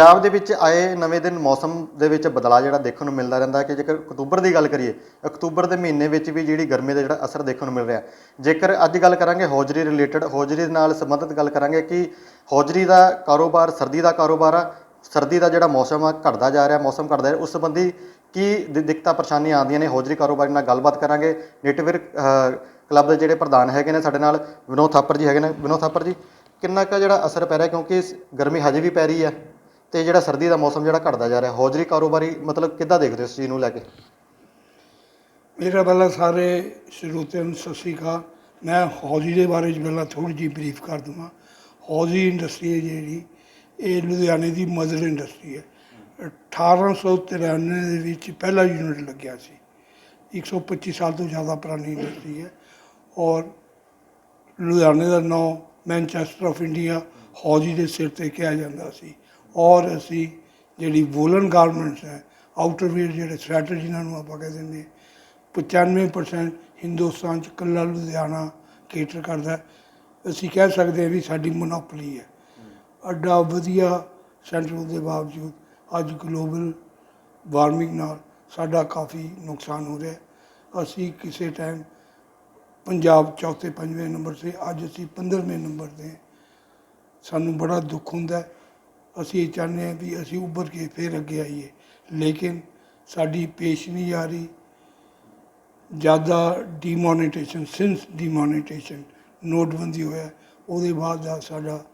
ਪੰਜਾਬ ਦੇ ਵਿੱਚ ਆਏ ਨਵੇਂ ਦਿਨ ਮੌਸਮ ਦੇ ਵਿੱਚ ਬਦਲਾਅ ਜਿਹੜਾ ਦੇਖਣ ਨੂੰ ਮਿਲਦਾ ਰਹਿੰਦਾ ਹੈ ਕਿ ਜੇਕਰ ਅਕਤੂਬਰ ਦੀ ਗੱਲ ਕਰੀਏ, ਅਕਤੂਬਰ ਦੇ ਮਹੀਨੇ ਵਿੱਚ ਵੀ ਜਿਹੜੀ ਗਰਮੀ ਦਾ ਜਿਹੜਾ ਅਸਰ ਦੇਖਣ ਨੂੰ ਮਿਲ ਰਿਹਾ ਜੇਕਰ ਅੱਜ ਗੱਲ ਕਰਾਂਗੇ ਹੌਜਰੀ ਰਿਲੇਟਡ ਹੌਜਰੀ ਦੇ ਨਾਲ ਸੰਬੰਧਿਤ ਗੱਲ ਕਰਾਂਗੇ ਕਿ ਹੌਜਰੀ ਦਾ ਕਾਰੋਬਾਰ, ਸਰਦੀ ਦਾ ਕਾਰੋਬਾਰ ਆ, ਸਰਦੀ ਦਾ ਜਿਹੜਾ ਮੌਸਮ ਆ, ਘਟਦਾ ਜਾ ਰਿਹਾ, ਮੌਸਮ ਘਟਦਾ ਜਾ ਰਿਹਾ, ਉਸ ਸੰਬੰਧੀ ਕੀ ਦਿੱਕਤਾਂ ਪਰੇਸ਼ਾਨੀਆਂ ਆਉਂਦੀਆਂ ਨੇ? ਹੌਜਰੀ ਕਾਰੋਬਾਰੀ ਨਾਲ ਗੱਲਬਾਤ ਕਰਾਂਗੇ। ਨੇਟਿਵਰ ਕਲੱਬ ਦੇ ਜਿਹੜੇ ਪ੍ਰਧਾਨ ਹੈਗੇ ਨੇ ਸਾਡੇ ਨਾਲ, ਵਿਨੋਦ ਥਾਪਰ ਜੀ ਹੈਗੇ ਨੇ। ਵਿਨੋਦ ਥਾਪਰ ਜੀ, ਕਿੰਨਾ ਕੁ ਜਿਹੜਾ ਅਸਰ ਪੈ ਰਿਹਾ ਕਿਉਂਕਿ ਗਰਮੀ ਹਜੇ ਵੀ ਪੈ ਰਹੀ ਹੈ? ਤੇ ਜਿਹੜਾ ਸਰਦੀ ਦਾ ਮੌਸਮ ਜਿਹੜਾ ਘਟਦਾ ਜਾ ਰਿਹਾ, ਹੌਜਰੀ ਕਾਰੋਬਾਰੀ ਮਤਲਬ ਕਿੱਦਾਂ ਦੇਖਦੇ ਹੋ ਇਸ ਚੀਜ਼ ਨੂੰ ਲੈ ਕੇ? ਮੇਰਾ ਪਹਿਲਾਂ ਸਾਰੇ ਸਰੋਤਿਆਂ ਨੂੰ ਸਤਿ ਸ਼੍ਰੀ ਅਕਾਲ। ਮੈਂ ਹੌਜ਼ੀ ਦੇ ਬਾਰੇ 'ਚ ਪਹਿਲਾਂ ਥੋੜ੍ਹੀ ਜਿਹੀ ਬਰੀਫ ਕਰ ਦਵਾਂ। ਹੌਜ਼ੀ ਇੰਡਸਟਰੀ ਹੈ ਜਿਹੜੀ, ਇਹ ਲੁਧਿਆਣੇ ਦੀ ਮਦਰ ਇੰਡਸਟਰੀ ਹੈ। 1893 ਦੇ ਵਿੱਚ ਪਹਿਲਾ ਯੂਨਿਟ ਲੱਗਿਆ ਸੀ। 125 ਸਾਲ ਤੋਂ ਜ਼ਿਆਦਾ ਪੁਰਾਣੀ ਇੰਡਸਟਰੀ ਹੈ। ਔਰ ਲੁਧਿਆਣੇ ਦਾ ਨਾਮ ਮੈਨਚੈਸਟਰ ਆਫ ਇੰਡੀਆ ਹੌਜ਼ੀ ਦੇ ਸਿਰ ਤੇ ਕਿਹਾ ਜਾਂਦਾ ਸੀ। ਔਰ ਅਸੀਂ ਜਿਹੜੀ ਵੂਲਨ ਗਾਰਮੈਂਟਸ ਹੈ ਆਊਟਰਵੇਅਰ ਜਿਹੜੇ ਸਵੈਟਰ ਜਿਨ੍ਹਾਂ ਨੂੰ ਆਪਾਂ ਕਹਿੰਦੇ ਨੇ 95% ਹਿੰਦੁਸਤਾਨ ਚ ਇਕੱਲਾ ਲੁਧਿਆਣਾ ਕੇਟਰ ਕਰਦਾ ਅਸੀਂ ਕਹਿ ਸਕਦੇ ਹਾਂ ਵੀ ਸਾਡੀ ਮੋਨੋਪੋਲੀ ਹੈ। ਅੱਡਾ ਵਧੀਆ ਸੈਂਟਰ ਦੇ ਬਾਵਜੂਦ ਅੱਜ ਗਲੋਬਲ ਵਾਰਮਿੰਗ ਨਾਲ ਸਾਡਾ ਕਾਫੀ ਨੁਕਸਾਨ ਹੋ ਰਿਹਾ ਅਸੀਂ ਕਿਸੇ ਟਾਈਮ ਪੰਜਾਬ ਚੌਥੇ ਪੰਜਵੇਂ ਨੰਬਰ ਤੇ, ਅੱਜ ਅਸੀਂ 15ਵੇਂ ਨੰਬਰ ਤੇ ਸਾਨੂੰ ਬੜਾ ਦੁੱਖ ਹੁੰਦਾ ਹੈ। ਅਸੀਂ ਇਹ ਚਾਹੁੰਦੇ ਹਾਂ ਵੀ ਅਸੀਂ ਉੱਭਰ ਕੇ ਫਿਰ ਅੱਗੇ ਆਈਏ। ਲੇਕਿਨ ਸਾਡੀ ਪੇਸ਼ ਨਹੀਂ ਆ ਰਹੀ। ਜ਼ਿਆਦਾ ਡੀਮੋਨੇਟੇਸ਼ਨ ਸਿੰਸ ਡੀਮੋਨੇਟੇਸ਼ਨ ਨੋਟਬੰਦੀ ਹੋਇਆ, ਉਹਦੇ ਬਾਅਦ ਦਾ ਸਾਡਾ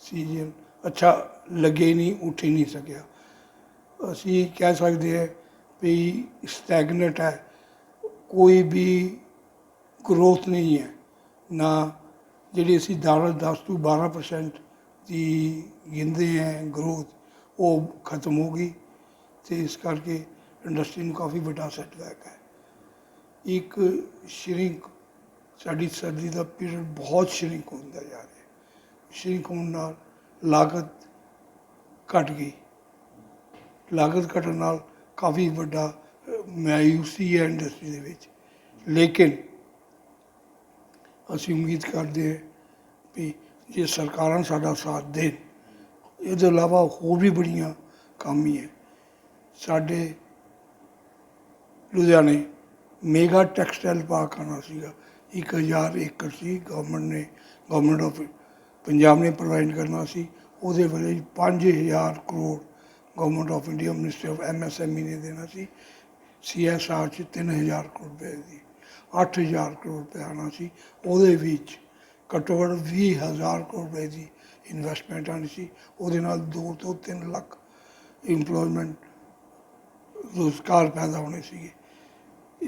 ਸੀਜ਼ਨ ਅੱਛਾ ਲੱਗੇ ਨਹੀਂ, ਉੱਠ ਹੀ ਨਹੀਂ ਸਕਿਆ। ਅਸੀਂ ਕਹਿ ਸਕਦੇ ਹਾਂ ਵੀ ਸਟੈਗਨਟ ਹੈ। ਕੋਈ ਵੀ ਗਰੋਥ ਨਹੀਂ ਹੈ। ਨਾ ਜਿਹੜੀ ਅਸੀਂ 10 10 ਤੋਂ 12% ਦੀ ਗਿਣਦੇ ਹੈ ਗਰੋਥ ਉਹ ਖਤਮ ਹੋ ਗਈ ਤੇ ਇਸ ਕਰਕੇ ਇੰਡਸਟਰੀ ਨੂੰ ਕਾਫੀ ਵੱਡਾ ਸੈਟਬੈਕ ਹੈ। ਇੱਕ ਸ਼ਰਿੰਕ ਸਾਡੀ ਸਰਦੀ ਦਾ ਪੀਰੀਅਡ ਬਹੁਤ ਸ਼ਰਿੰਕ ਹੁੰਦਾ ਜਾ ਰਿਹਾ ਸ਼ਰਿੰਕ ਹੋਣ ਨਾਲ ਲਾਗਤ ਘਟ ਗਈ। ਲਾਗਤ ਘਟਣ ਨਾਲ ਕਾਫੀ ਵੱਡਾ ਅਹ, ਮਾਯੂਸੀ ਹੈ ਇੰਡਸਟਰੀ ਦੇ ਵਿੱਚ। ਲੇਕਿਨ ਅਸੀਂ ਉਮੀਦ ਕਰਦੇ ਹਾਂ ਵੀ ਜੇ ਸਰਕਾਰਾਂ ਸਾਡਾ ਸਾਥ ਦੇਣ ਇਹਦੇ ਇਲਾਵਾ ਹੋਰ ਵੀ ਬੜੀਆਂ ਕੰਮ ਹੈ। ਸਾਡੇ ਲੁਧਿਆਣੇ ਮੇਗਾ ਟੈਕਸਟਾਈਲ ਪਾਰਕ ਆਉਣਾ ਸੀਗਾ। 1000 ਏਕੜ ਸੀ। ਗਵਰਨਮੈਂਟ ਨੇ ਗਵਰਨਮੈਂਟ ਆਫ ਪੰਜਾਬ ਨੇ ਪ੍ਰੋਵਾਈਡ ਕਰਨਾ ਸੀ। ਉਹਦੇ ਵੇਲੇ 5000 crore government of India ministry of MSME ਨੇ ਦੇਣਾ ਸੀ। ਸੀਐਸਆਰ ਚ 3000 ਕਰੋੜ ਰੁਪਏ ਦੀ 8000 ਕਰੋੜ ਰੁਪਏ ਆਉਣਾ ਸੀ। ਉਹਦੇ ਵਿੱਚ ਘੱਟੋ ਘੱਟ 20000 ਕਰੋੜ ਰੁਪਏ ਦੀ ਇਨਵੈਸਟਮੈਂਟ ਆਉਣੀ ਸੀ। ਉਹਦੇ ਨਾਲ 2 ਤੋਂ 3 ਲੱਖ ਇੰਪਲੋਇਮੈਂਟ ਰੋਜ਼ਗਾਰ ਪੈਦਾ ਹੋਣੇ ਸੀਗੇ।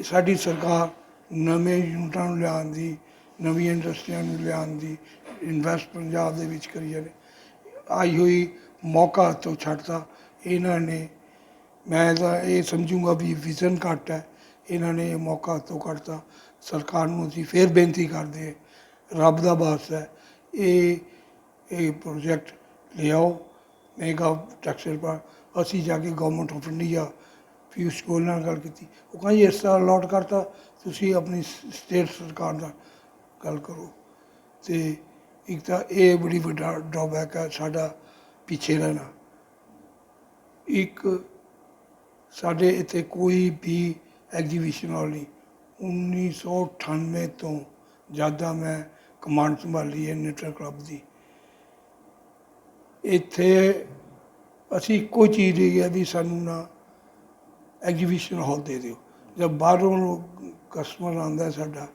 ਸਾਡੀ ਸਰਕਾਰ ਨਵੇਂ ਯੂਨਿਟਾਂ ਨੂੰ ਲਿਆਉਣ ਦੀ, ਨਵੀਆਂ ਇੰਡਸਟਰੀਆਂ ਨੂੰ ਲਿਆਉਣ ਦੀ ਇਨਵੈਸਟ ਪੰਜਾਬ ਦੇ ਵਿੱਚ ਕਰੀ ਜਾਂਦੇ ਆਈ ਹੋਈ ਮੌਕਾ ਤੋਂ ਛੱਡਤਾ। ਇਹਨਾਂ ਨੇ, ਮੈਂ ਤਾਂ ਇਹ ਸਮਝੂੰਗਾ ਵੀ ਵਿਜ਼ਨ ਘੱਟ ਹੈ। ਇਹਨਾਂ ਨੇ ਇਹ ਮੌਕਾ ਤੋਂ ਕੱਢਤਾ। ਸਰਕਾਰ ਨੂੰ ਅਸੀਂ ਫੇਰ ਬੇਨਤੀ ਕਰਦੇ ਰੱਬ ਦਾ ਵਾਸਤਾ ਹੈ। ਇਹ ਇਹ ਪ੍ਰੋਜੈਕਟ ਲਿਆਓ। ਮੇਗਾ ਟੈਕਸਟਾਈਲ ਪਰ ਅਸੀਂ ਜਾ ਕੇ government of India Piyush Goyal ਨਾਲ ਗੱਲ ਕੀਤੀ। ਉਹ ਕਹਿੰਦੇ, ਇਸ ਤਰ੍ਹਾਂ ਅਲਾਟ ਕਰਤਾ, ਤੁਸੀਂ ਆਪਣੀ ਸਟੇਟ ਸਰਕਾਰ ਨਾਲ ਗੱਲ ਕਰੋ। ਤੇ ਇੱਕ ਤਾਂ ਇਹ ਬੜੀ ਵੱਡਾ ਡਰਾਬੈਕ ਹੈ ਸਾਡਾ ਪਿੱਛੇ ਰਹਿਣਾ। ਇੱਕ, ਸਾਡੇ ਇੱਥੇ ਕੋਈ ਵੀ ਐਗਜੀਬਿਸ਼ਨ ਵਾਲੀ 1998 ਤੋਂ ਜ਼ਿਆਦਾ ਮੈਂ ਕਮਾਂਡ ਸੰਭਾਲੀ ਹੈ ਨੈਟਰ ਕਲੱਬ ਦੀ। ਇੱਥੇ ਅਸੀਂ ਇੱਕੋ ਚੀਜ਼ ਰਹੀ ਹੈ ਵੀ ਸਾਨੂੰ ਨਾ ਐਗਜੀਬਿਸ਼ਨ ਹਾਲ ਦੇ ਦਿਓ। ਜਦ ਬਾਹਰੋਂ ਲੋਕ, ਕਸਟਮਰ ਆਉਂਦਾ ਸਾਡਾ,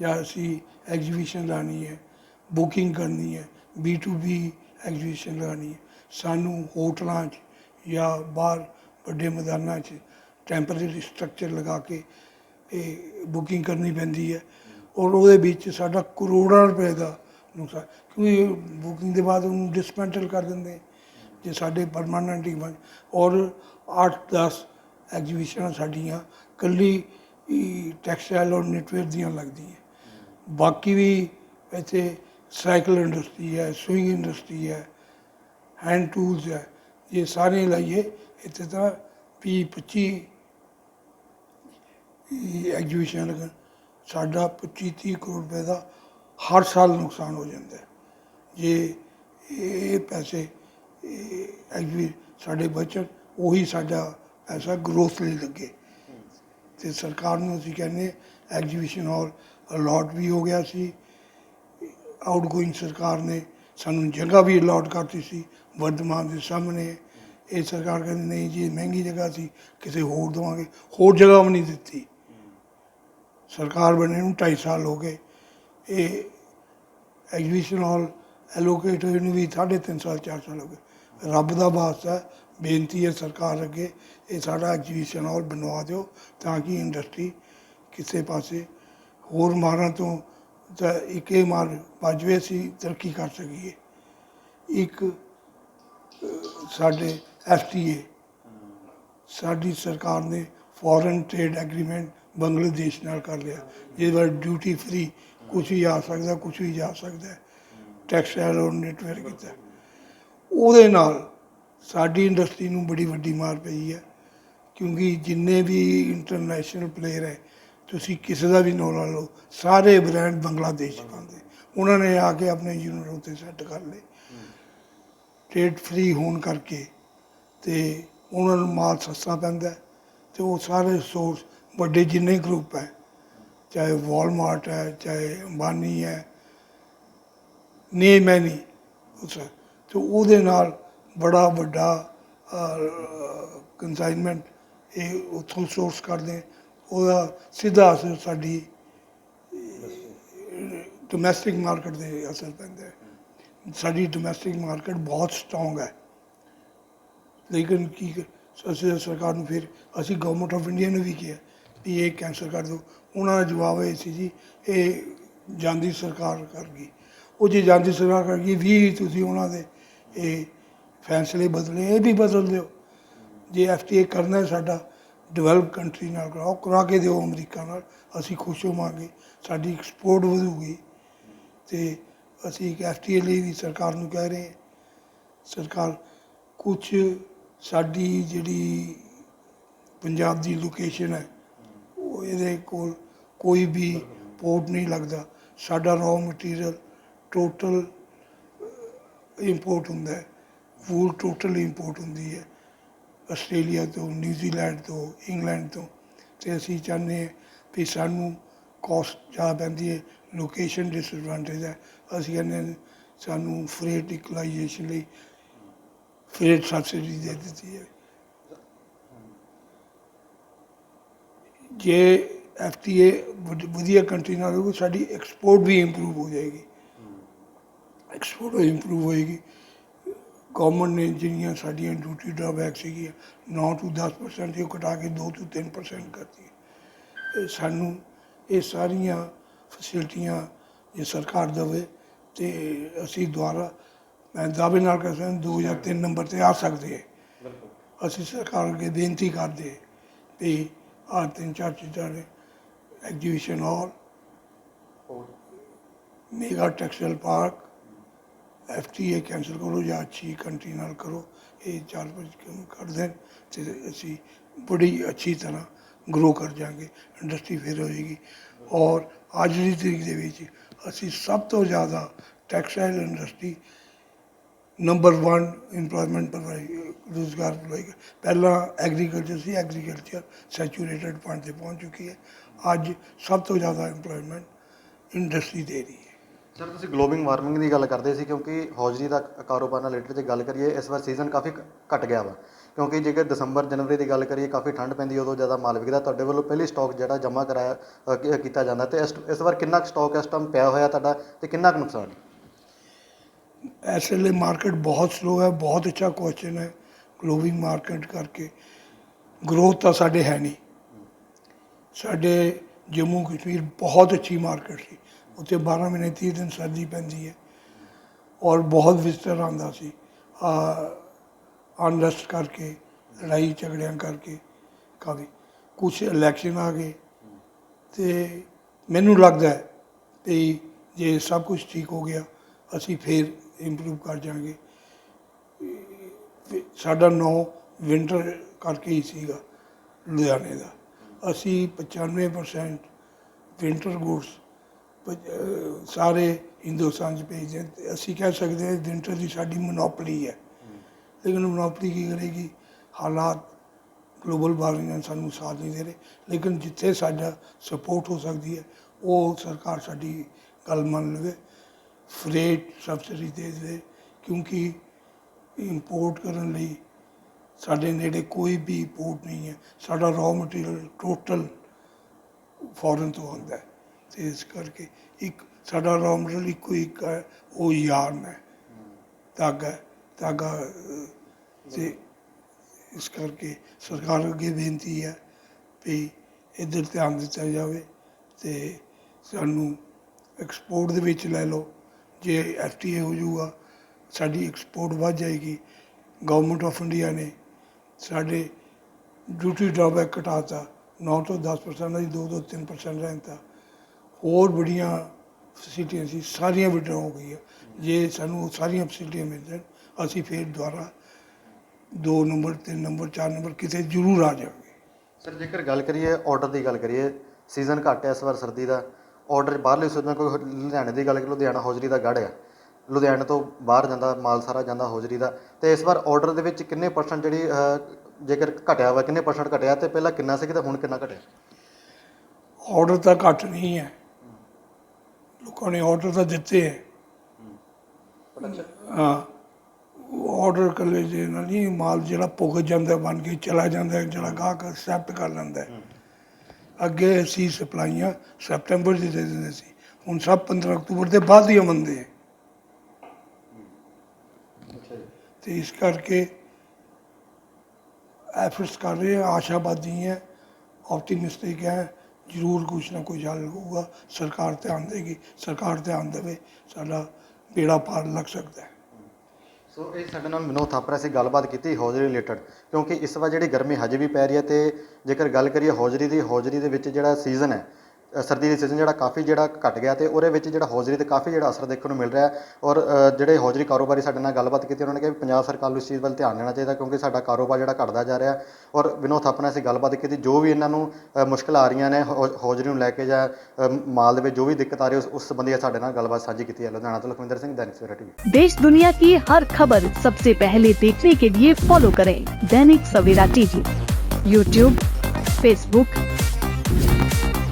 ਜਾਂ ਅਸੀਂ ਐਗਜੀਬਿਸ਼ਨ ਲਾਣੀ ਹੈ, ਬੁਕਿੰਗ ਕਰਨੀ ਹੈ B2B ਐਗਜੀਬਿਸ਼ਨ ਲਾਣੀ ਹੈ। ਸਾਨੂੰ ਹੋਟਲਾਂ 'ਚ ਜਾਂ ਬਾਹਰ ਵੱਡੇ ਮੈਦਾਨਾਂ 'ਚ ਟੈਂਪਰੇਰੀ ਸਟਰਕਚਰ ਲਗਾ ਕੇ ਇਹ ਬੁਕਿੰਗ ਕਰਨੀ ਪੈਂਦੀ ਹੈ। ਔਰ ਉਹਦੇ ਵਿੱਚ ਸਾਡਾ ਕਰੋੜਾਂ ਰੁਪਏ ਦਾ ਨੁਕਸਾਨ, ਕਿਉਂਕਿ ਬੁਕਿੰਗ ਦੇ ਬਾਅਦ ਉਹਨੂੰ ਡਿਸਮੈਂਟਲ ਕਰ ਦਿੰਦੇ ਜੇ ਸਾਡੇ ਪਰਮਾਨੈਂਟ ਹੀ ਬਣ ਔਰ 8-10 ਐਗਜੀਬਿਸ਼ਨਾਂ ਸਾਡੀਆਂ ਕੱਲੀ ਟੈਕਸਟਾਈਲ ਔਰ ਨੈਟਵੇਅਰ ਦੀਆਂ ਲੱਗਦੀਆਂ। ਬਾਕੀ ਵੀ ਇੱਥੇ ਸਾਈਕਲ ਇੰਡਸਟਰੀ ਹੈ ਸਵਿੰਗ ਇੰਡਸਟਰੀ ਹੈ ਹੈਂਡ ਟੂਲਸ ਹੈ, ਇਹ ਸਾਰੇ ਲਾਈਏ, ਇੱਥੇ ਤਾਂ 20 25 ਐਗਜੀਬਿਸ਼ਨ ਲੱਗਣ। ਸਾਡਾ 25 30 ਕਰੋੜ ਰੁਪਏ ਦਾ ਹਰ ਸਾਲ ਨੁਕਸਾਨ ਹੋ ਜਾਂਦਾ ਜੇ ਇਹ ਪੈਸੇ ਐਗਜ਼ੀ ਸਾਡੇ ਬਚਣ, ਉਹੀ ਸਾਡਾ ਪੈਸਾ ਗਰੋਥ ਲਈ ਲੱਗੇ। ਤੇ ਸਰਕਾਰ ਨੂੰ ਅਸੀਂ ਕਹਿੰਦੇ ਐਗਜੀਬਿਸ਼ਨ ਹਾਲ ਅਲਾਟ ਵੀ ਹੋ ਗਿਆ ਸੀ। ਆਊਟਗੋਇੰਗ ਸਰਕਾਰ ਨੇ ਸਾਨੂੰ ਜਗ੍ਹਾ ਵੀ ਅਲਾਟ ਕਰਤੀ ਸੀ ਵਰਧਮਾਨ ਦੇ ਸਾਹਮਣੇ। ਇਹ ਸਰਕਾਰ ਕਹਿੰਦੀ, ਨਹੀਂ ਜੀ, ਮਹਿੰਗੀ ਜਗ੍ਹਾ ਸੀ, ਕਿਸੇ ਹੋਰ ਦੇਵਾਂਗੇ। ਹੋਰ ਜਗ੍ਹਾ ਵੀ ਨਹੀਂ ਦਿੱਤੀ। ਸਰਕਾਰ ਬਣੇ ਨੂੰ 2.5 ਸਾਲ ਹੋ ਗਏ। ਇਹ ਐਗਜੀਬਿਸ਼ਨ ਹਾਲ ਐਲੋਕੇਟ ਹੋਏ ਨੂੰ ਵੀ ਸਾਢੇ ਤਿੰਨ ਸਾਲ 4 ਸਾਲ ਹੋ ਗਏ। ਰੱਬ ਦਾ ਵਾਸਤਾ ਬੇਨਤੀ ਹੈ ਸਰਕਾਰ ਅੱਗੇ ਇਹ ਸਾਡਾ ਐਗਜੀਬਿਸ਼ਨ ਹਾਲ ਬਣਵਾ ਦਿਓ ਤਾਂ ਕਿ ਇੰਡਸਟਰੀ ਕਿਸੇ ਪਾਸੇ ਹੋਰ ਮਾਰਾਂ ਤੋਂ ਤਾਂ ਇੱਕ ਮਾਰ ਵਾਜਵੇ ਅਸੀਂ ਤਰੱਕੀ ਕਰ ਸਕੀਏ। ਇੱਕ ਅਹ, ਸਾਡੇ ਐਫਟੀਏ ਸਾਡੀ ਸਰਕਾਰ ਨੇ ਫੋਰਨ ਟ੍ਰੇਡ ਐਗਰੀਮੈਂਟ ਬੰਗਲਾਦੇਸ਼ ਨਾਲ ਕਰ ਲਿਆ। ਜਿਹਦੇ ਬਾਰੇ ਡਿਊਟੀ ਫ੍ਰੀ ਕੁਝ ਵੀ ਆ ਸਕਦਾ ਕੁਝ ਵੀ ਜਾ ਸਕਦਾ ਟੈਕਸਟਾਈਲ ਔਰ ਨੈਟਵਰਕ ਕੀਤਾ। ਉਹਦੇ ਨਾਲ ਸਾਡੀ ਇੰਡਸਟਰੀ ਨੂੰ ਬੜੀ ਵੱਡੀ ਮਾਰ ਪਈ ਹੈ। ਕਿਉਂਕਿ ਜਿੰਨੇ ਵੀ ਇੰਟਰਨੈਸ਼ਨਲ ਪਲੇਅਰ ਹੈ, ਤੁਸੀਂ ਕਿਸੇ ਦਾ ਵੀ ਨਾਂ ਲਾ ਲਓ, ਸਾਰੇ ਬ੍ਰਾਂਡ ਬੰਗਲਾਦੇਸ਼ ਚ ਪਾਉਂਦੇ। ਉਹਨਾਂ ਨੇ ਆ ਕੇ ਆਪਣੇ ਯੂਨਿਟ ਉੱਤੇ ਸੈੱਟ ਕਰ ਲਏ। ਟ੍ਰੇਡ ਫ੍ਰੀ ਹੋਣ ਕਰਕੇ ਤੇ ਉਹਨਾਂ ਨੂੰ ਮਾਲ ਸਸਤਾ ਪੈਂਦਾ ਹੈ ਤੇ ਉਹ ਸਾਰੇ ਸੋਰਸ ਵੱਡੇ ਜਿੰਨੇ ਗਰੁੱਪ ਹੈ, ਚਾਹੇ ਵਾਲਮਾਰਟ ਹੈ, ਚਾਹੇ ਅੰਬਾਨੀ ਹੈ ਨੇ ਮੈਨੀ ਉਸ ਤੇ ਉਹਦੇ ਨਾਲ ਬੜਾ ਵੱਡਾ ਕੰਸਾਈਨਮੈਂਟ ਇਹ ਉੱਥੋਂ ਸੋਰਸ ਕਰਦੇ ਉਹਦਾ ਸਿੱਧਾ ਅਸਰ ਸਾਡੀ ਡੋਮੈਸਟਿਕ ਮਾਰਕੀਟ ਦੇ ਅਸਰ ਪੈਂਦਾ ਹੈ। ਸਾਡੀ ਡੋਮੈਸਟਿਕ ਮਾਰਕੀਟ ਬਹੁਤ ਸਟਰੋਂਗ ਹੈ। ਲੇਕਿਨ ਕੀ ਅਸੀਂ ਸਰਕਾਰ ਨੂੰ ਫਿਰ, ਅਸੀਂ ਗਵਰਨਮੈਂਟ ਆਫ ਇੰਡੀਆ ਨੂੰ ਵੀ ਕਿਹਾ। ਵੀ ਇਹ ਕੈਂਸਲ ਕਰ ਦਿਓ ਉਹਨਾਂ ਦਾ ਜਵਾਬ ਇਹ ਸੀ ਜੀ, ਇਹ ਜਾਂਦੀ ਸਰਕਾਰ ਕਰ ਗਈ। ਉਹ ਜੇ ਜਾਂਦੀ ਸਰਕਾਰ ਕਰ ਗਈ, ਵੀ ਤੁਸੀਂ ਉਹਨਾਂ ਦੇ ਇਹ ਫੈਸਲੇ ਬਦਲੇ, ਇਹ ਵੀ ਬਦਲ ਦਿਓ। ਜੇ ਐਫਟੀਏ ਕਰਨਾ ਸਾਡਾ, ਡਿਵੈਲਪ ਕੰਟਰੀ ਨਾਲ ਕਰਾਓ, ਕਰਾ ਕੇ ਦਿਓ ਅਮਰੀਕਾ ਨਾਲ। ਅਸੀਂ ਖੁਸ਼ ਹੋਵਾਂਗੇ, ਸਾਡੀ ਐਕਸਪੋਰਟ ਵਧੂਗੀ। ਤੇ ਅਸੀਂ ਇੱਕ ਐਫਟੀਏ ਲਈ ਵੀ ਸਰਕਾਰ ਨੂੰ ਕਹਿ ਰਹੇ ਹਾਂ। ਸਰਕਾਰ ਕੁਝ ਸਾਡੀ ਜਿਹੜੀ ਪੰਜਾਬ ਦੀ ਲੋਕੇਸ਼ਨ ਹੈ ਇਹਦੇ ਕੋਲ ਕੋਈ ਵੀ ਪੋਰਟ ਨਹੀਂ ਲੱਗਦਾ। ਸਾਡਾ ਰॉ ਮਟੀਰੀਅਲ ਟੋਟਲ ਇੰਪੋਰਟ ਹੁੰਦਾ ਹੈ। ਵੂਲ ਟੋਟਲ ਇੰਪੋਰਟ ਹੁੰਦੀ ਹੈ। ਆਸਟ੍ਰੇਲੀਆ ਤੋਂ, ਨਿਊਜ਼ੀਲੈਂਡ ਤੋਂ, ਇੰਗਲੈਂਡ ਤੋਂ। ਤੇ ਅਸੀਂ ਚਾਹੁੰਦੇ ਹਾਂ ਵੀ ਸਾਨੂੰ ਕਾਸਟ ਜ਼ਿਆਦਾ ਪੈਂਦੀ ਹੈ ਲੋਕੇਸ਼ਨ ਡਿਸਐਡਵਾਂਟੇਜ ਹੈ। ਅਸੀਂ ਕਹਿੰਦੇ ਸਾਨੂੰ ਫਰੇਟ ਇਕਲਾਈਜੇਸ਼ਨ ਲਈ ਫਰੇਟ ਸਬਸਿਡੀ ਦੇ ਦਿੱਤੀ ਹੈ। ਜੇ ਐਫਟੀਏ ਵਧੀਆ ਕੰਟਰੀ ਨਾਲ ਹੋਊਗੀ ਸਾਡੀ ਐਕਸਪੋਰਟ ਵੀ ਇੰਪਰੂਵ ਹੋ ਜਾਏਗੀ। ਐਕਸਪੋਰਟ ਇੰਪਰੂਵ ਹੋਏਗੀ। ਗਵਰਨਮੈਂਟ ਨੇ ਜਿਹੜੀਆਂ ਸਾਡੀਆਂ ਡਿਊਟੀ ਡਰਾਬੈਕ ਸੀਗੀਆਂ 9 ਤੋਂ 10% ਇਹ ਘਟਾ ਕੇ 2 ਤੋਂ 3% ਕਰਤੀ ਸਾਨੂੰ ਇਹ ਸਾਰੀਆਂ ਫੈਸਿਲਿਟੀਆਂ ਜੇ ਸਰਕਾਰ ਦੇਵੇ ਤੇ ਅਸੀਂ ਦੁਆਰਾ ਮੈਂ ਦਾਅਵੇ ਨਾਲ ਕਹਿ ਸਕਦਾ 2 ਜਾਂ 3 ਨੰਬਰ ਤੇ ਆ ਸਕਦੇ ਹਾਂ। ਅਸੀਂ ਸਰਕਾਰ ਅੱਗੇ ਬੇਨਤੀ ਕਰਦੇ ਵੀ ਆਹ ਤਿੰਨ ਚਾਰ ਚੀਜ਼ਾਂ ਨੇ exhibition hall mega textile park FTA cancel ਕਰੋ ਜਾਂ ਅੱਛੀ ਕੰਟਰੀ ਨਾਲ ਕਰੋ, ਇਹ ਚਾਰ ਪੰਜ ਕੰਮ ਕਰ ਦੇਣ ਤੇ ਅਸੀਂ ਬੜੀ ਅੱਛੀ ਤਰ੍ਹਾਂ ਗਰੋ ਕਰ ਜਾਾਂਗੇ ਇੰਡਸਟਰੀ ਫਿਰ ਹੋਏਗੀ। ਔਰ ਅੱਜ ਦੀ ਤਰੀਕ ਦੇ ਵਿੱਚ ਅਸੀਂ ਸਭ ਤੋਂ ਜ਼ਿਆਦਾ textile industry number 1 employment provide ਰੋਜ਼ਗਾਰ ਪ੍ਰੋਵਾਈਡ ਪਹਿਲਾਂ ਐਗਰੀਕਲਚਰ ਸੀ ਐਗਰੀਕਲਚਰ ਸੈਚੂਰੇਟਡ ਪੁਆਇੰਟ ਤੇ ਪਹੁੰਚ ਚੁੱਕੀ ਹੈ। ਅੱਜ ਸਭ ਤੋਂ ਜ਼ਿਆਦਾ ਇੰਪਲੋਇਮੈਂਟ ਇੰਡਸਟਰੀ ਦੇ ਰਹੀ ਹੈ। ਸਰ ਤੁਸੀਂ ਗਲੋਬਲ ਵਾਰਮਿੰਗ ਦੀ ਗੱਲ ਕਰਦੇ ਸੀ ਕਿਉਂਕਿ ਹੌਜ਼ਰੀ ਦਾ ਕਾਰੋਬਾਰ ਨਾਲ ਰਿਲੇਟਡ ਜੇ ਗੱਲ ਕਰੀਏ, ਇਸ ਵਾਰ ਸੀਜ਼ਨ ਕਾਫੀ ਘ- ਘਟ ਗਿਆ ਵਾ। ਕਿਉਂਕਿ ਜੇਕਰ ਦਸੰਬਰ, ਜਨਵਰੀ ਦੀ ਗੱਲ ਕਰੀਏ, ਕਾਫੀ ਠੰਡ ਪੈਂਦੀ ਉਦੋਂ ਜ਼ਿਆਦਾ ਮਾਲ ਵਿਕਦਾ। ਤੁਹਾਡੇ ਵੱਲੋਂ ਪਹਿਲੀ ਸਟਾਕ ਜਿਹੜਾ ਜਮ੍ਹਾਂ ਕਰਾਇਆ ਕੀਤਾ ਜਾਂਦਾ। ਤੇ ਇਸ ਵਾਰ ਕਿੰਨਾ ਸਟਾਕ ਇਸ ਟਾਈਮ ਪਿਆ ਹੋਇਆ ਤੁਹਾਡਾ ਤੇ ਕਿੰਨਾ ਕੁ ਨੁਕਸਾਨ? ਇਸ ਵੇਲੇ ਮਾਰਕੀਟ ਬਹੁਤ ਸਲੋ ਹੈ, ਬਹੁਤ ਅੱਛਾ ਕੁਐਸਚਨ ਹੈ ਗਲੋਬਲ ਮਾਰਕੀਟ ਕਰਕੇ। ਗਰੋਥ ਤਾਂ ਸਾਡੇ ਹੈ ਨਹੀਂ। ਸਾਡੇ ਜੰਮੂ ਕਸ਼ਮੀਰ ਬਹੁਤ ਅੱਛੀ ਮਾਰਕੀਟ ਸੀ। ਉੱਥੇ 12 ਮਹੀਨੇ 30 ਦਿਨ ਸਰਦੀ ਪੈਂਦੀ ਹੈ। ਔਰ ਬਹੁਤ ਵਿਜ਼ਟਰ ਆਉਂਦਾ ਸੀ। ਅਨਰੈਸਟ ਕਰਕੇ, ਲੜਾਈ ਝਗੜਿਆਂ ਕਰਕੇ ਕਾਫੀ। ਕੁਝ ਇਲੈਕਸ਼ਨ ਆ ਗਏ ਤੇ ਮੈਨੂੰ ਲੱਗਦਾ ਹੈ ਵੀ ਜੇ ਸਭ ਕੁਝ ਠੀਕ ਹੋ ਗਿਆ, ਅਸੀਂ ਫੇਰ ਇੰਪਰੂਵ ਕਰ ਜਾਾਂਗੇ ਤੇ ਸਾਡਾ ਨੌ ਵਿੰਟਰ ਕਰਕੇ ਹੀ ਸੀਗਾ ਲੁਧਿਆਣੇ ਦਾ। ਅਸੀਂ 95% ਵਿੰਟਰ ਗੁਡਸ ਸਾਰੇ ਹਿੰਦੁਸਤਾਨ ਚ ਭੇਜਦੇ ਹਾਂ ਤੇ ਅਸੀਂ ਕਹਿ ਸਕਦੇ ਹਾਂ ਵਿੰਟਰ ਦੀ ਸਾਡੀ ਮੋਨੋਪਲੀ ਹੈ। ਲੇਕਿਨ ਮੋਨੋਪਲੀ ਕੀ ਕਰੇਗੀ? ਹਾਲਾਤ ਗਲੋਬਲ ਵਾਰਮਿੰਗ ਸਾਨੂੰ ਸਾਥ ਨਹੀਂ ਦੇ ਰਹੇ। ਲੇਕਿਨ ਜਿੱਥੇ ਸਾਡਾ ਸਪੋਰਟ ਹੋ ਸਕਦੀ ਹੈ, ਉਹ ਸਰਕਾਰ ਸਾਡੀ ਗੱਲ ਮੰਨ ਲਵੇ। ਫਰੇਟ ਸਬਸਿਡੀ ਦੇ ਦੇ ਕਿਉਂਕਿ ਇੰਪੋਰਟ ਕਰਨ ਲਈ ਸਾਡੇ ਨੇੜੇ ਕੋਈ ਵੀ ਪੋਰਟ ਨਹੀਂ ਹੈ। ਸਾਡਾ ਰॉ ਮਟੀਰੀਅਲ ਟੋਟਲ ਫੋਰਨ ਤੋਂ ਆਉਂਦਾ ਹੈ। ਤੇ ਇਸ ਕਰਕੇ ਇੱਕ ਸਾਡਾ ਰॉ ਮਟੀਰੀਅਲ ਇੱਕੋ ਇੱਕ ਹੈ ਉਹ ਯਾਰਨ ਹੈ। ਧਾਗਾ ਧਾਗਾ ਅਹ, ਤੇ ਇਸ ਕਰਕੇ ਸਰਕਾਰ ਅੱਗੇ ਬੇਨਤੀ ਹੈ ਵੀ ਇੱਧਰ ਧਿਆਨ ਦਿੱਤਾ ਜਾਵੇ ਤੇ ਸਾਨੂੰ ਐਕਸਪੋਰਟ ਦੇ ਵਿੱਚ ਲੈ ਲਓ। ਜੇ ਐਫਟੀਏ ਹੋ ਜਾਊਗਾ, ਸਾਡੀ ਐਕਸਪੋਰਟ ਵੱਧ ਜਾਏਗੀ। ਗਵਰਨਮੈਂਟ ਆਫ ਇੰਡੀਆ ਨੇ ਸਾਡੇ ਡਿਊਟੀ ਡਰਾਬੈਕ ਘਟਾਤਾ। 9 ਤੋਂ 10% ਦੀ 2 ਤੋਂ 3% ਰਹਿੰਦਾ ਹੋਰ ਬੜੀਆਂ ਫੈਸਿਲਿਟੀਆਂ ਸੀ, ਸਾਰੀਆਂ ਵਿਡਰਾ ਹੋ ਗਈਆਂ। ਜੇ ਸਾਨੂੰ ਉਹ ਸਾਰੀਆਂ ਫੈਸਿਲਿਟੀਆਂ ਮਿਲ ਜਾਣ, ਅਸੀਂ ਫਿਰ ਦੁਬਾਰਾ 2 ਨੰਬਰ 3 ਨੰਬਰ 4 ਨੰਬਰ ਕਿਤੇ ਜ਼ਰੂਰ ਆ ਜਾਵਾਂਗੇ। ਸਰ, ਜੇਕਰ ਗੱਲ ਕਰੀਏ ਆਰਡਰ ਦੀ ਗੱਲ ਕਰੀਏ ਸੀਜ਼ਨ ਘੱਟ ਹੈ ਇਸ ਵਾਰ ਸਰਦੀ ਦਾ। ਆਰਡਰ ਬਾਹਰਲੇ ਸੂਬਿਆਂ ਕੋਈ ਲੁਧਿਆਣੇ ਦੀ ਗੱਲ ਕਿ ਲੁਧਿਆਣਾ ਹੌਜਰੀ ਦਾ ਗੜ ਆ। ਲੁਧਿਆਣੇ ਤੋਂ ਬਾਹਰ ਜਾਂਦਾ, ਮਾਲ ਸਾਰਾ ਜਾਂਦਾ ਹੌਜਰੀ ਦਾ। ਤੇ ਇਸ ਵਾਰ ਆਰਡਰ ਦੇ ਵਿੱਚ ਕਿੰਨੇ ਪਰਸੈਂਟ ਜਿਹੜੀ ਜੇਕਰ ਘਟਿਆ ਵਾ ਕਿੰਨੇ ਪਰਸੈਂਟ ਘਟਿਆ ਤੇ ਪਹਿਲਾਂ ਕਿੰਨਾ ਸੀ ਤੇ ਹੁਣ ਕਿੰਨਾ ਘਟਿਆ? ਆਰਡਰ ਤਾਂ ਘੱਟ ਨਹੀਂ ਹੈ। ਲੋਕਾਂ ਨੇ ਆਰਡਰ ਤਾਂ ਦਿੱਤੇ ਹੈ। ਹਾਂ ਆਰਡਰ ਕੱਲੇ ਜੇ ਨਹੀਂ, ਮਾਲ ਜਿਹੜਾ ਪੁੱਗ ਜਾਂਦਾ, ਬਣ ਕੇ ਚਲਾ ਜਾਂਦਾ, ਜਿਹੜਾ ਗਾਹਕ ਐਕਸੈਪਟ ਕਰ ਲੈਂਦਾ ਹੈ। ਅੱਗੇ ਅਸੀਂ ਸਪਲਾਈਆਂ ਸਪਟੈਂਬਰ 'ਚ ਦੇ ਦਿੰਦੇ ਸੀ। ਹੁਣ ਸਭ 15 ਅਕਤੂਬਰ ਦੇ ਬਾਅਦ ਹੀ ਅੱਛਾ ਜੀ। ਤੇ ਇਸ ਕਰਕੇ ਐਫਰਟਸ ਕਰ ਰਹੇ ਹਾਂ ਆਸ਼ਾਵਾਦੀ ਹੈ ਆਪਟੀਮਿਸਟਿਕ ਹੈ ਜ਼ਰੂਰ ਕੁਛ ਨਾ ਕੁਛ ਹੱਲ ਹੋਊਗਾ। ਸਰਕਾਰ ਧਿਆਨ ਦੇਗੀ ਸਰਕਾਰ ਧਿਆਨ ਦੇਵੇ ਸਾਡਾ ਬੇੜਾ ਪਾਰ ਲੱਗ ਸਕਦਾ ਹੈ। ਸੋ ਇਹ ਸਾਡੇ ਨਾਲ ਮਨੋਜ ਥਾਪਰਾ ਸੀ, ਗੱਲਬਾਤ ਕੀਤੀ ਹੌਜਰੀ ਰਿਲੇਟਡ ਕਿਉਂਕਿ ਇਸ ਵਾਰ ਜਿਹੜੀ ਗਰਮੀ ਹਜੇ ਵੀ ਪੈ ਰਹੀ ਹੈ ਤੇ ਜੇਕਰ ਗੱਲ ਕਰੀਏ ਹੌਜਰੀ ਦੀ, ਹੌਜਰੀ ਦੇ ਵਿੱਚ ਜਿਹੜਾ ਸੀਜ਼ਨ ਹੈ ਸਰਦੀ ਦੀ ਸੀਜ਼ਨ ਜਿਹੜਾ ਕਾਫੀ ਜਿਹੜਾ ਘਟ ਗਿਆ ਤੇ ਉਹਦੇ ਵਿੱਚ ਜਿਹੜਾ ਹੌਜਰੀ ਤੇ ਕਾਫੀ ਜਿਹੜਾ ਅਸਰ ਦੇਖਣ ਨੂੰ ਮਿਲ ਰਿਹਾ ਹੈ ਔਰ ਅ, ਜਿਹੜੇ ਹੌਜਰੀ ਕਾਰੋਬਾਰੀ ਸਾਡੇ ਨਾਲ ਗੱਲਬਾਤ ਕੀਤੀ ਉਹਨਾਂ ਨੇ ਕਿਹਾ ਵੀ ਪੰਜਾਬ ਸਰਕਾਰ ਨੂੰ ਇਸ ਚੀਜ਼ ਵੱਲ ਧਿਆਨ ਦੇਣਾ ਚਾਹੀਦਾ ਕਿਉਂਕਿ ਸਾਡਾ ਕਾਰੋਬਾਰ ਜਿਹੜਾ ਘਟਦਾ ਜਾ ਰਿਹਾ ਹੈ ਔਰ ਵਿਨੋਦ ਥਾਪਰਾ ਅਸੀਂ ਗੱਲਬਾਤ ਕੀਤੀ ਜੋ ਵੀ ਇਹਨਾਂ ਨੂੰ ਅ, ਮੁਸ਼ਕਲ ਆ ਰਹੀਆਂ ਨੇ ਹੌ- ਹੌਜਰੀ ਨੂੰ ਲੈ ਕੇ ਜਾਂ ਅ, ਮਾਲ ਦੇ ਵਿੱਚ ਜੋ ਵੀ ਦਿੱਕਤ ਆ ਰਹੀ ਹੈ ਉਸ- ਉਸ ਸੰਬੰਧੀ ਸਾਡੇ ਨਾਲ ਗੱਲਬਾਤ ਸਾਂਝੀ ਕੀਤੀ ਹੈ ਲੁਧਿਆਣਾ ਤੋਂ ਲਖਵਿੰਦਰ ਸਿੰਘ ਦੈਨਿਕ ਸਵੇਰਾ ਟੀਵੀ देश दुनिया की हर खबर सबसे पहले देखने के लिए फॉलो करें Dainik Savera TV YouTube Facebook